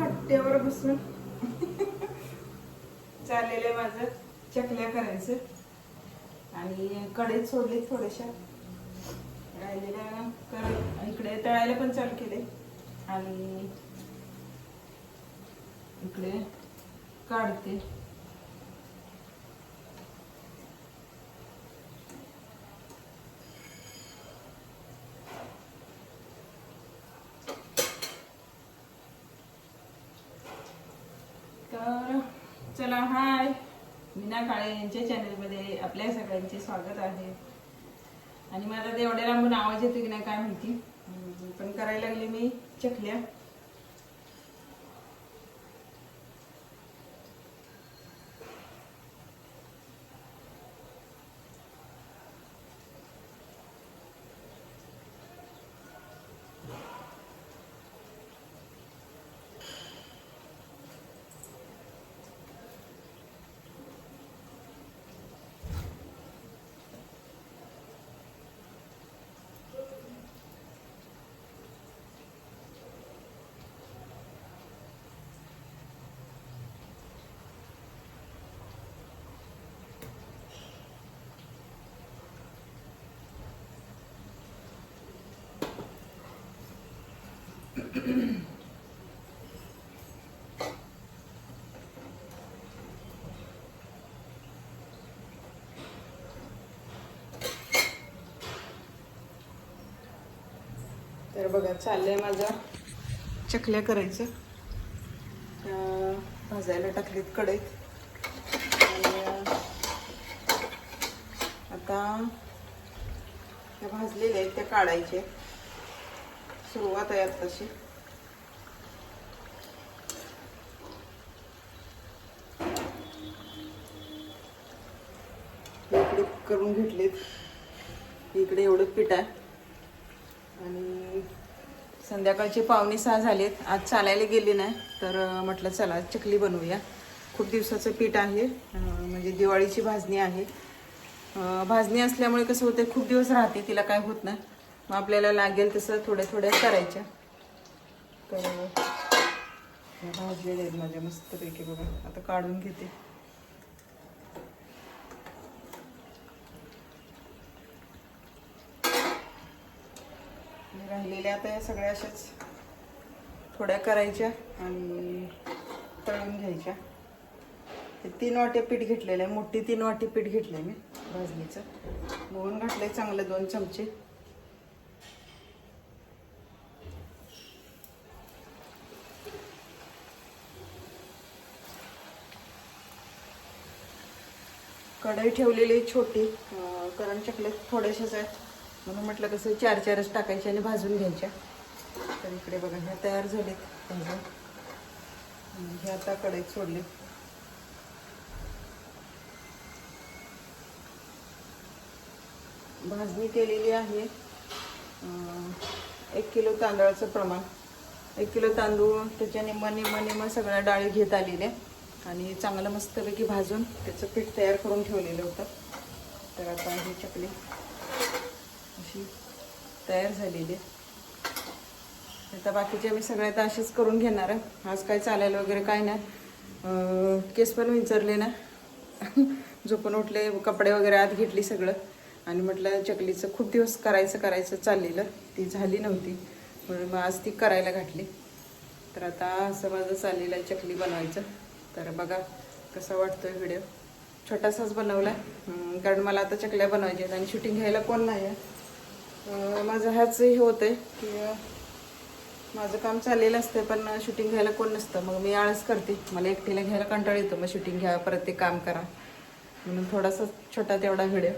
कट्ट्यावर बसून. चाललेलं आहे माझं. चकल्या करायचं. आणि कडेत सोडले थोड्याशा. राहिलेल्या कर इकडे तळायला पण चालू केले. आणि इकडे काढते तर चला हाय मीना काळे यांच्या चॅनलमध्ये आपल्या सगळ्यांचे स्वागत आहे. आणि मला ते एवढ्या लांबून आवाज येतो की नाही काय माहिती. पण करायला लागले मी चकल्या. तर बघा चाललंय माझं चकल्या करायचं. भाजायला टाकलीत कढईत. आणि आता त्या भाजलेल्या आहेत त्या काढायच्या सुरुवात आहे आत्ताशी इकडे करून घेतलेत. इकडे एवढं पीठ आहे. आणि संध्याकाळचे पावणे सहा झालेत. आज चालायला गेले नाही तर म्हटलं चला चकली बनवूया. खूप दिवसाचं पीठ आहे. म्हणजे दिवाळीची भाजणी आहे. भाजणी असल्यामुळे कसं होतं खूप दिवस राहते तिला काय होत नाही. मग आपल्याला लागेल तसं थोड्या थोड्या करायच्या. तर भाजलेले आहेत माझ्या मस्तपैकी बघा. आता काढून घेते. राहिलेल्या आता या सगळ्या अशाच थोड्या करायच्या आणि तळून घ्यायच्या. हे तीन वाटे पीठ घेतलेलं आहे. मोठी तीन वाटी पीठ घेतलं आहे मी भाजणीचं. मोहन घातलं आहे चांगलं दोन चमचे. कढई ठेवलेली आहे छोटी अं, कारण चकले थोडेसेच आहेत. म्हणून म्हटलं कसं चार चारच टाकायच्या आणि भाजून घ्यायच्या. तर इकडे बघा ह्या तयार झालेत भाजून. हे आता कढईत सोडले. भाजणी केलेली आहे. एक किलो तांदळाचं प्रमाण. एक किलो तांदूळ त्याच्या निम्म निम्मा निम्मा सगळ्या डाळी घेत आलेल्या आणि चांगलं मस्तपैकी भाजून त्याचं पीठ तयार करून ठेवलेलं होतं. तर आता ही चकली अशी तयार झालेली आहे. आता बाकीचे मी सगळ्या तर असेच करून घेणार आहे. आज काय चालायला वगैरे काय नाही. केस पण विचारले ना. झोपून उठले कपडे वगैरे आत घेतली सगळं. आणि म्हटलं चकलीचं खूप दिवस करायचं करायचं चाललेलं. ती झाली नव्हती. म्हणून मग आज ती करायला घातली. तर आता असं माझं चाललेलं आहे चकली बनवायचं. तर बघा कसा वाटतोय व्हिडिओ छोटासाच बनवला आहे कारण मला आता चकल्या बनवायच्या आहेत आणि शूटिंग घ्यायला कोण नाही आहे. माझं ह्याच हे होतं आहे की माझं काम चाललेलं असतं पण शूटिंग घ्यायला कोण नसतं. मग मी आळस करते. मला एकटीला घ्यायला कंटाळ येतो. मग शूटिंग घ्या परत ते काम करा. म्हणून थोडासा छोटा तेवढा व्हिडिओ